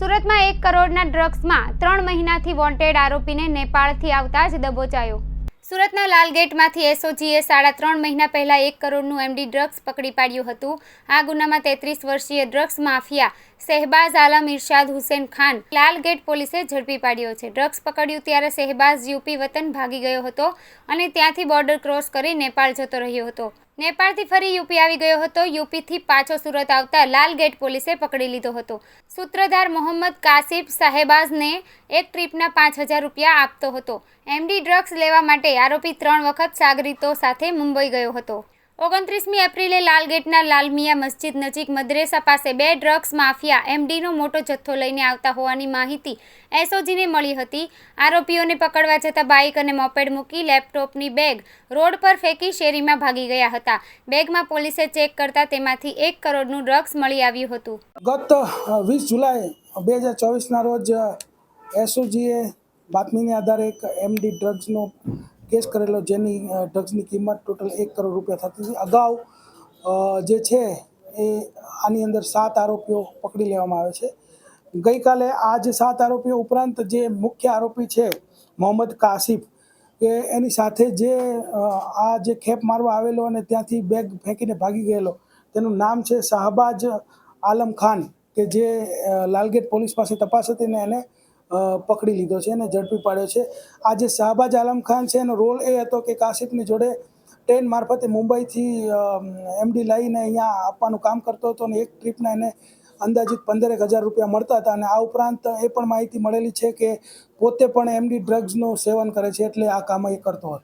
સુરતમાં એક કરોડના ડ્રગ્સમાં ત્રણ મહિનાથી વોન્ટેડ આરોપીને નેપાળથી આવતા જ દબોચાયો. સુરતના લાલગેટમાંથી એસઓજીએ સાડા ત્રણ મહિના પહેલા એક કરોડનું એમડી ડ્રગ્સ પકડી પાડ્યું હતું. આ ગુનામાં તેત્રીસ વર્ષીય ડ્રગ્સ માફિયા શહેબાઝ આલમ ઇરશાદ હુસેન ખાન લાલગેટ પોલીસે ઝડપી પાડ્યો છે. ડ્રગ્સ પકડ્યું ત્યારે શહેબાઝ યુપી વતન ભાગી ગયો હતો અને ત્યાંથી બોર્ડર ક્રોસ કરી નેપાળ જતો રહ્યો હતો. નેપાળથી ફરી યુપી આવી ગયો હતો. યુપીથી પાછો સુરત આવતા લાલ ગેટ પોલીસે પકડી લીધો હતો. સૂત્રધાર મોહમ્મદ કાસિફ સાહેબાઝને એક ટ્રીપના પાંચ હજાર રૂપિયા આપતો હતો. એમડી ડ્રગ્સ લેવા માટે આરોપી ત્રણ વખત સાગરીતો સાથે મુંબઈ ગયો હતો. ઓગણત્રીસમી એપ્રિલે લાલગેટના લાલમિયા મસ્જિદ નજીક મદ્રેસા પાસે બે ડ્રગ્સ માફિયા એમડીનો મોટો જથ્થો લઈને આવતા હોવાની માહિતી એસઓજીને મળી હતી. આરોપીઓને પકડવા જતા બાઇક અને મોપેડ મૂકી લેપટોપની બેગ રોડ પર ફેંકી શેરીમાં ભાગી ગયા હતા. બેગમાં પોલીસે ચેક કરતા તેમાંથી એક કરોડનું ડ્રગ્સ મળી આવ્યું હતું. ગત વીસ જુલાઈ બે હજાર ચોવીસના રોજ એસઓજીએ બાતમીને આધારે એક એમડી ડ્રગ્સનો કેસ કરેલો જેની ડ્રગ્સની કિંમત ટોટલ એક કરોડ રૂપિયા થતી હતી. અગાઉ જે છે એ આની અંદર સાત આરોપીઓ પકડી લેવામાં આવે છે. ગઈકાલે આ જે સાત આરોપીઓ ઉપરાંત જે મુખ્ય આરોપી છે, મોહમ્મદ કાસિફ કે એની સાથે જે આ જે ખેપ મારવા આવેલો અને ત્યાંથી બેગ ફેંકીને ભાગી ગયેલો, તેનું નામ છે શાહબાજ આલમ ખાન, કે જે લાલગેટ પોલીસ પાસે તપાસ હતી ને એને પકડી લીધો છે અને ઝડપી પાડ્યો છે. આ જે શાહબાજ આલમ ખાન છે એનો રોલ એ હતો કે કાશિફની જોડે ટ્રેન મારફતે મુંબઈથી એમડી લઈને અહીંયા આપવાનું કામ કરતો હતો અને એક ટ્રીપના એને અંદાજિત પંદરેક હજાર રૂપિયા મળતા હતા અને આ ઉપરાંત એ પણ માહિતી મળેલી છે કે પોતે પણ એમડી ડ્રગ્સનું સેવન કરે છે એટલે આ કામ એ કરતો હતો.